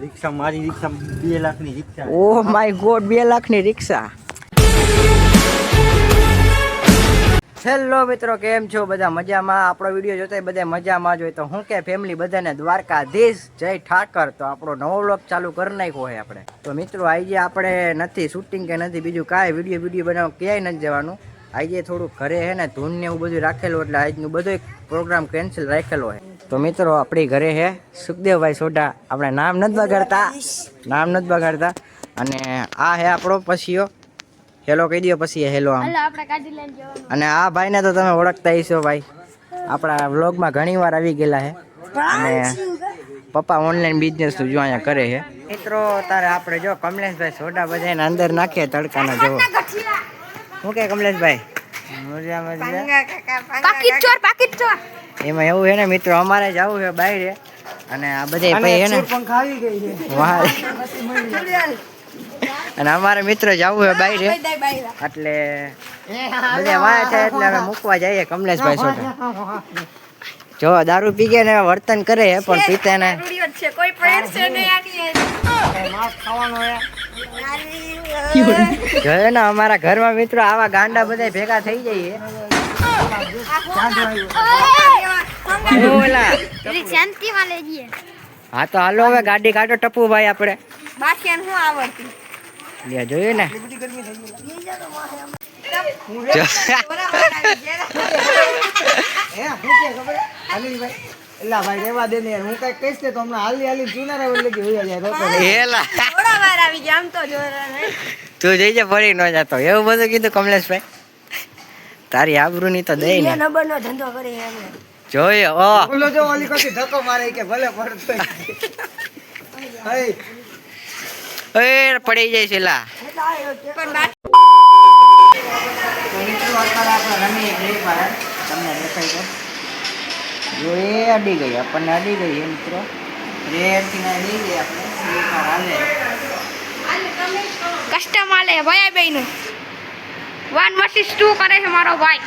રિક્ષા મારી રિક્ષા બે લાખની રિક્ષા ઓ માય ગોડ બે લાખની રિક્ષા હેલો મિત્રો કેમ છો? બધા મજામાં? આપણો વીડિયો જોતા બધા મજામાં જ હોય. તો હું કે ફેમિલી બધાને દ્વારકાધીશ. જય ઠાકર. તો આપણો નવો વ્લોગ ચાલુ કરી નાખ્યો હોય આપણે. તો મિત્રો આજે આપણે નથી શૂટિંગ કે નથી બીજું કાંઈ વીડિયો વીડિયો બનાવવા ક્યાંય નથી જવાનું. આજે થોડું ઘરે હે ને ધૂન ને એવું બધું રાખેલું એટલે આજનું બધો પ્રોગ્રામ કેન્સલ રાખેલો હોય તો મિત્રો આપણી ઘરે હે સુખદેવભાઈ સોઢા. આપણે નામ નથી બગાડતા. નામ નથી બગાડતા. અને આ હે આપણો પછીઓ હેલો કહી દો પછી હેલો આમ. અને આ ભાઈને તો તમે ઓળખતા હશો ભાઈ. આપણા વ્લોગમાં ઘણી વાર આવી ગયેલા છે અને પપ્પા ઓનલાઈન બિઝનેસ જો અહીંયા કરે છે મિત્રો તારે આપણે જો કમલેશભાઈ સોડા બધાને અંદર નાખીએ તડકાના જોવો શું કે કમલેશભાઈ? મજા મજા. એમાં એવું છે ને મિત્રો અમારે જવું છે બહાર અને આ બધા ભાઈ છે ને વાહ. અને અમારે મિત્ર જવું બાઈ બહાર એટલે બધા વાય છે એટલે અમે મૂકવા જઈએ કમલેશભાઈ સોઢા. જો દારૂ પી ગયા ને વર્તન કરે પણ પીતે ને. જોયો ને અમારા ઘરમાં મિત્રો આવા ગાંડા બધા ભેગા થઈ જઈએ. ઓલા શાંતિ માં લઈ જઈએ. હા તો હાલો હવે ગાડી કાઢો ટપુ ભાઈ આપણે. બાકી શું આવડતું? લે જોયું ને? એલા ભાઈ રેવા દે ને હું કઈ કહીશ ને તો હમણાં હાલી. હાલી ચુનારા વડે કે હોઈ જાય એલા થોડા વાર આવી ગયા આમ તો જોરા તું જઈ જા ફરી ન જાતો. એવું બધું કીધું કમલેશભાઈ. તારી આબરૂ ની તો દઈ ને. નંબર નો ધંધો કરી એમને જોયો ઓ. ઓલો જો ઓલી કોથી ધક્કો મારે કે ભલે પડતો. હઈ. એ પડી જાય છે લા. તમને દેખાય તો જો એ અડી ગઈ આપણને અડી ગઈ મિત્રો. રેડથી ના અડી ગઈ આપણે. ફાયર હાલે. કસ્ટમ આલે ભાઈ ભાઈ વન વર્સિસ ટુ કરે છે મારો ભાઈ.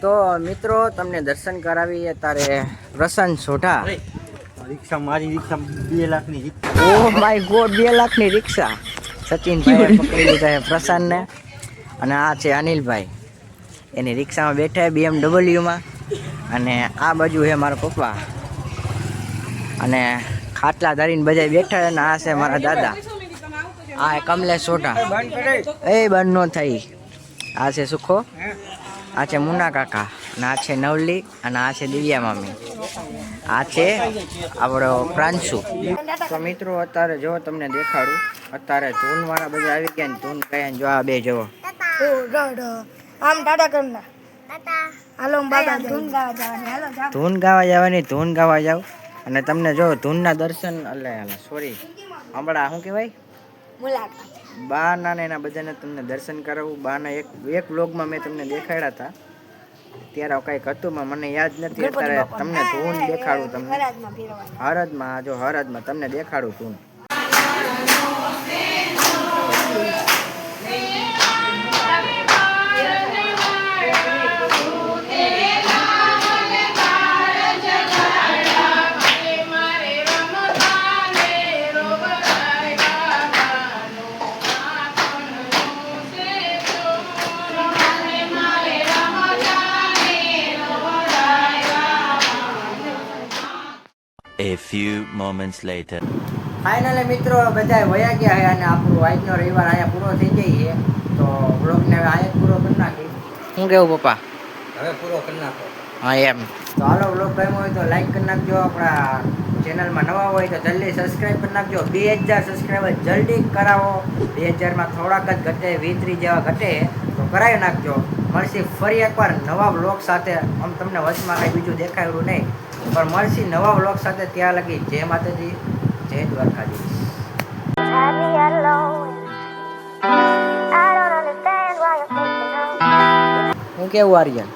તો મિત્રો તમને દર્શન કરાવીએ તારે પ્રસન્ન સોઢા. રિક્ષા મારી રિક્ષા બે લાખની રિક્ષા. ઓ માય ગોડ બે લાખની રિક્ષા. સચિનભાઈ પકડી લીધા છે પ્રસન્નને અને આ છે અનિલભાઈ. એની રિક્ષામાં બેઠા છે બીએમડબલ્યુમાં અને આ બાજુ છે મારા પપ્પા. અને ખાટલા ધરીને બધા બેઠા અને આ છે મારા દાદા. આ કમલેશ સોટા એ બંધ નો થઈ. આ છે સુખો. આ છે મુના કાકા. અને આ છે નવલી. અને આ છે દિવ્યા મામી. આ છે આપણો પ્રાંશુ. તો મિત્રો અત્યારે જો તમને દેખાડું. અત્યારે ધૂન વાળા બધા આવી ગયા ને ધૂન કયા જો આ બે જુઓ. આમ ટાટા કરના હાલો બાબા ધૂન ગાવા જવાની. હાલો ધૂન ગાવા જવાની ધૂન ગાવા જાવ અને તમને જો ધૂનના દર્શન એટલે સોરી હમણાં શું કહેવાય? મુલાકાત. બાના ને એના બધાને તમને દર્શન કરાવું. બાના એક એક વ્લોગમાં મેં તમને દેખાડ્યા હતા. ત્યારે કંઈક હતું મને યાદ નથી. અત્યારે તમને ધૂન દેખાડું તમને. હરદમાં જો હરદમાં તમને દેખાડું ધૂન. A few moments later. Finally મિત્રો બધા વયા ગયા છે અને આપણો આજનો રવિવાર અહીંયા પૂરો થઈ જાય છે તો વ્લોગને હવે અહીંયા પૂરો કરી નાખી શું કેવું પપ્પા? હવે પૂરો કરી નાખો. હા એમ. તો હાલો બ્લોગ ગમ્યો હોય તો લાઈક કરી નાખજો. આપણા ચેનલમાં નવા હોય તો જલ્દી સબસ્ક્રાઈબ કરી નાખજો. બે હજાર સબસ્ક્રાઈબર જલ્દી કરાવો. બે હજારમાં થોડાક જ ઘટે વીતરી જેવા ઘટે. તો કરાવી નાખજો. મળશે ફરી એકવાર નવા બ્લોગ સાથે. આમ તમને વચમાં કંઈ બીજું દેખાયું નહીં. પણ મળશે નવા વ્લોગ સાથે ત્યાં લગી જય માતાજી જય દ્વારકાધીશ હું કેવું આર્યન